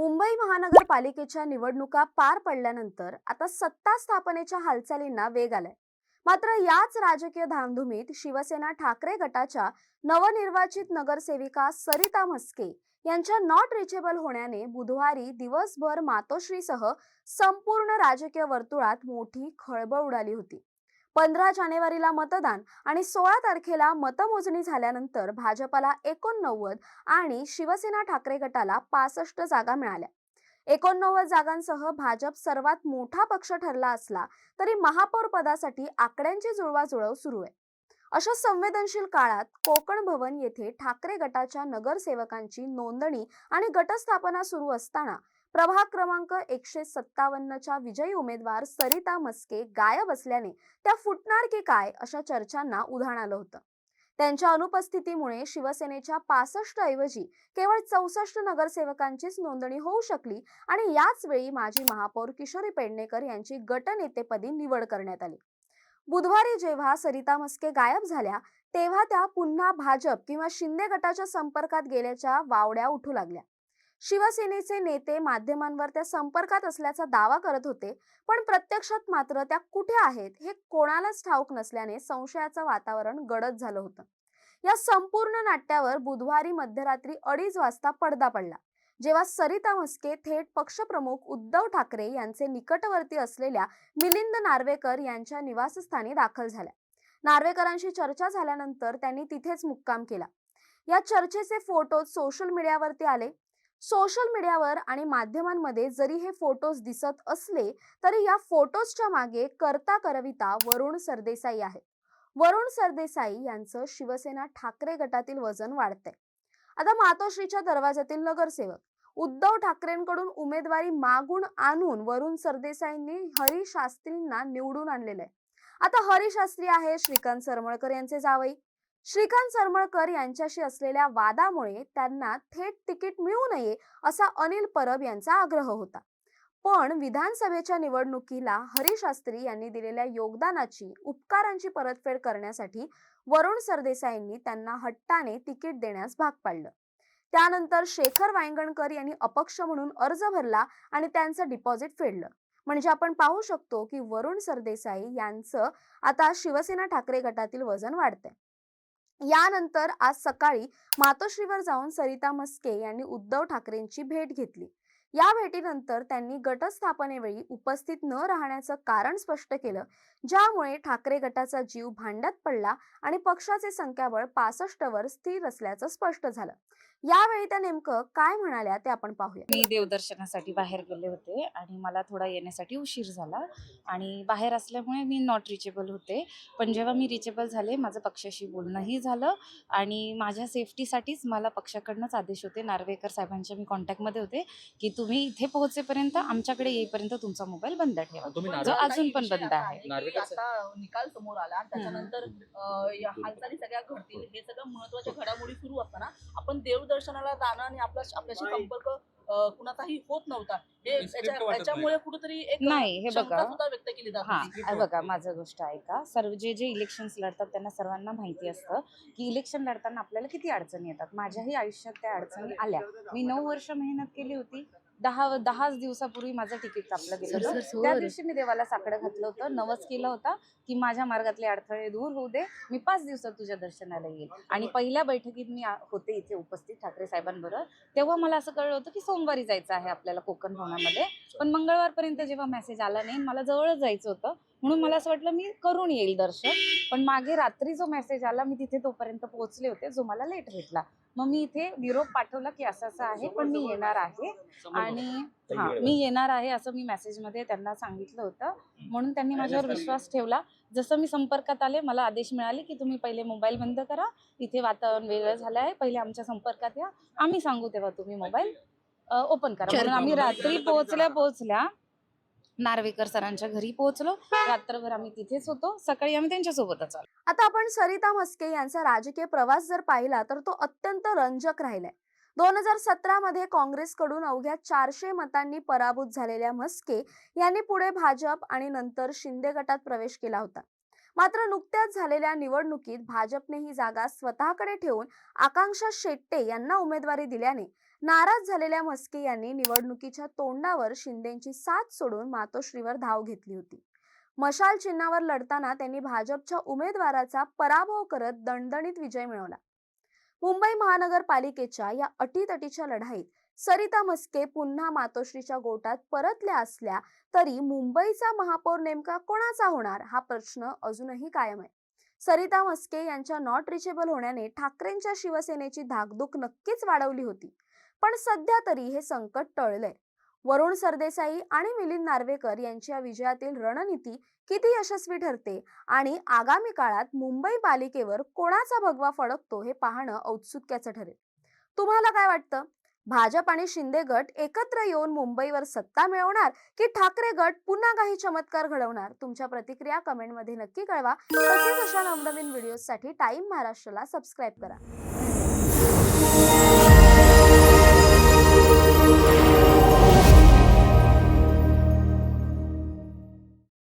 मुंबई महानगरपालिकेच्या निवडणुका पार पडल्यानंतर आता सत्ता स्थापनेच्या हालचालींना वेग आलाय. मात्र याच राजकीय धामधुमीत शिवसेना ठाकरे गटाच्या नवनिर्वाचित नगरसेविका सरिता म्हस्के यांच्या नॉट रिचेबल होण्याने बुधवारी दिवसभर मातोश्रीसह संपूर्ण राजकीय वर्तुळात मोठी खळबळ उडाली होती. पंधरा जानेवारीला मतदान आणि सोळा तारखेला मतमोजणी झाल्यानंतर भाजपाला एकोणनव्वद आणि शिवसेना ठाकरे गटाला पासष्ट जागा मिळाल्या. एकोणनव्वद जागांसह भाजप सर्वात मोठा पक्ष ठरला असला तरी महापौर पदासाठी आकड्यांची जुळवाजुळव सुरू आहे. अशा संवेदनशील काळात कोकण भवन येथे ठाकरे गटाच्या नगरसेवकांची नोंदणी आणि गटस्थापना सुरू असताना प्रभाग क्रमांक एकशे सत्तावन्नच्या विजयी उमेदवार सरिता मस्के गायब असल्याने त्या फुटणार की काय अशा चर्चांना उधाण आलं होतं. त्यांच्या अनुपस्थितीमुळे शिवसेनेच्या पासष्ट ऐवजी केवळ चौसष्ट नगरसेवकांचीच नोंदणी होऊ शकली आणि याच वेळी माजी महापौर किशोरी पेडणेकर यांची गटनेतेपदी निवड करण्यात आली. बुधवारी जेव्हा सरिता मस्के गायब झाल्या तेव्हा त्या पुन्हा भाजप किंवा शिंदे गटाच्या संपर्कात गेल्याच्या वावड्या उठू लागल्या. शिवसेनेचे नेते माध्यमांवर त्या संपर्कात असल्याचा दावा करत होते पण प्रत्यक्षात मात्र त्या कुठे आहेत हे कोणालाच ठाऊक नसल्याने संशयाचं वातावरण गडद झालं होतं. या संपूर्ण नाट्यावर बुधवारी मध्यरात्री अडीच वाजता पडदा पडला जेव्हा सरिता म्हस्के थेट पक्षप्रमुख उद्धव ठाकरे यांचे निकटवर्ती असलेल्या मिलिंद नार्वेकर यांच्या निवासस्थानी दाखल झाल्या. नार्वेकरांशी चर्चा झाल्यानंतर त्यांनी तिथेच मुक्काम केला. या चर्चेचे फोटो सोशल मीडियावरती आले सोशल मीडियावर आणि माध्यमांमध्ये जरी हे फोटोज दिसत असले तरी या फोटोजच्या मागे करता करविता वरुण सरदेसाई आहे वरुण सरदेसाई यांचं शिवसेना ठाकरे गटातील वजन वाढतंय. आता मातोश्रीच्या दरवाजातील नगरसेवक उद्धव ठाकरेंकडून उमेदवारी मागून आणून वरुण सरदेसाईंनी हरी शास्त्रींना निवडून आणलेलं आहे. आता हरी शास्त्री आहे श्रीकांत सरमळकर यांचे जावई. श्रीकांत सरमळकर यांच्याशी असलेल्या वादामुळे त्यांना थेट तिकीट मिळू नये असा अनिल परब यांचा आग्रह होता. पण विधानसभेच्या निवडणुकीला हरी शास्त्री यांनी दिलेल्या योगदानाची उपकारांची परतफेड करण्यासाठी वरुण सरदेसाईंनी त्यांना हट्टाने तिकीट देण्यास भाग पाडलं. त्यानंतर शेखर वायंगणकर यांनी अपक्ष म्हणून अर्ज भरला आणि त्यांचं डिपॉझिट फेडलं. म्हणजे आपण पाहू शकतो की वरुण सरदेसाई यांचं आता शिवसेना ठाकरे गटातील वजन वाढतंय. यानंतर आज सकाळी मातोश्रीवर जाऊन सरिता मस्के यांनी उद्धव ठाकरेंची भेट घेतली. या भेटीनंतर त्यांनी गटस्थापनेवेळी उपस्थित न राहण्याचं कारण स्पष्ट केलं ज्यामुळे ठाकरे गटाचा जीव भांड्यात पडला आणि पक्षाचे संख्याबळ पासष्ट वर स्थिर असल्याचं स्पष्ट झालं. यावेळी त्या नेमकं काय म्हणाल्या ते आपण पाहूया. मी देवदर्शनासाठी बाहेर गेले होते आणि मला थोडा येण्यासाठी उशीर झाला आणि बाहेर असल्यामुळे मी नॉट रिचेबल होते. पण जेव्हा मी रिचेबल झाले माझं पक्षाशी बोलणंही झालं आणि माझ्या सेफ्टीसाठीच मला पक्षाकडनंच आदेश होते. नार्वेकर साहेबांच्या मी कॉन्टॅक्टमध्ये होते की तुम्ही इथे पोहोचेपर्यंत आमच्याकडे येईपर्यंत तुमचा मोबाईल बंद ठेवा. तुम्ही जो अजून पण बंद आहे. निकाल समोर आला त्याच्यानंतर हालचाली सगळ्या घडतील. हे सगळं महत्त्वाच्या घडामोडी सुरू असताना आपण देवदर्शनाला जाणं आणि आपला आपल्याशी संपर्क कुणाचाही होत नव्हता. हे हे script याच्या- वाटत याच्यामुळे कुठेतरी एक नाही, हे शंका बघा. व्यक्त केली जात बघा माझं गोष्ट ऐका. सर्व जे जे इलेक्शन्स लढतात त्यांना सर्वांना माहिती असतं की इलेक्शन लढताना आपल्याला किती अडचणी येतात. माझ्याही आयुष्यात त्या अडचणी आल्या. मी नऊ वर्ष मेहनत केली होती. दहा दहाच दिवसापूर्वी माझं तिकीट कापलं गेलं. त्या दिवशी मी देवाला साकडं घातलं होतं. नवस केलं होतं की माझ्या मार्गातले अडथळे दूर होऊ दे. मी पाच दिवसात तुझ्या दर्शनाला येईल. आणि पहिल्या बैठकीत मी होते इथे उपस्थित ठाकरे साहेबांबरोबर. तेव्हा मला असं कळलं होतं की सोमवारी जायचं आहे आपल्याला कोकण भवनामध्ये. पण मंगळवारपर्यंत जेव्हा मेसेज आला नाही मला जवळच जायचं होतं. म्हणून मला असं वाटलं मी करून येईल दर्शन. पण मागे रात्री जो मेसेज आला मी तिथे तोपर्यंत पोहोचले होते. जो मला लेट भेटला. मग मी इथे निरोप पाठवला की असं असं आहे पण मी येणार आहे. आणि हा मी येणार आहे असं मी मेसेजमध्ये त्यांना सांगितलं होतं. म्हणून त्यांनी माझ्यावर विश्वास ठेवला. जसं मी संपर्कात आले मला आदेश मिळाले की तुम्ही पहिले मोबाईल बंद करा. इथे वातावरण वेगळं झालं आहे. पहिले आमच्या संपर्कात या. आम्ही सांगू तेव्हा तुम्ही मोबाईल ओपन करा. म्हणून आम्ही रात्री पोहोचल्या पोहोचल्या नार्वेकर सरांच्या घरी पोहोचलो. रात्रभर आम्ही तिथेच होतो. सकाळी आम्ही त्यांच्यासोबतच आलो. आता आपण सरिता म्हस्के यांचा राजकीय प्रवास जर पाहिला तर तो अत्यंत रंजक राहिलाय. दोन हजार सतरा मध्ये काँग्रेसकडून अवघ्या चारशे मतांनी पराभूत झालेल्या म्हस्के यांनी पुढे भाजप आणि नंतर शिंदे गटात प्रवेश केला होता. मात्र नुकत्याच झालेल्या निवडणुकीत भाजपने ही जागा स्वतःकडे ठेवून आकांक्षा शेट्टे यांना उमेदवारी दिल्याने नाराज झालेल्या म्हस्के यांनी निवडणुकीच्या तोंडावर शिंदेची साथ सोडून मातोश्रीवर धाव घेतली होती. मशाल चिन्हावर लढताना त्यांनी भाजपच्या उमेदवाराचा पराभव करत दणदणीत विजय मिळवला. मुंबई महानगरपालिकेच्या या अटीतटीच्या लढाईत सरिता म्हस्के पुन्हा मातोश्रीच्या गोटात परतल्या असल्या तरी मुंबईचा महापौर नेमका कोणाचा होणार हा प्रश्न अजूनही कायम आहे. सरिता म्हस्के यांच्या नॉट रिचेबल होण्याने ठाकरेंच्या शिवसेनेची धाकधूक नक्कीच वाढवली होती. पण सध्या तरी हे संकट टळलंय. वरुण सरदेसाई आणि मिलिंद नार्वेकर यांच्या विजयातील रणनीती किती यशस्वी ठरते आणि आगामी काळात मुंबई पालिकेवर कोणाचा भगवा फडकतो हे पाहणं औत्सुक्याचं ठरेल. तुम्हाला काय वाटतं? भाजप आणि शिंदे गट एकत्र येऊन मुंबईवर सत्ता मिळवणार की ठाकरे गट पुन्हा काही चमत्कार घडवणार? तुमच्या प्रतिक्रिया कमेंटमध्ये नक्की कळवा. तसेच अशा नवनवीन व्हिडिओसाठी टाइम महाराष्ट्राला सबस्क्राईब करा.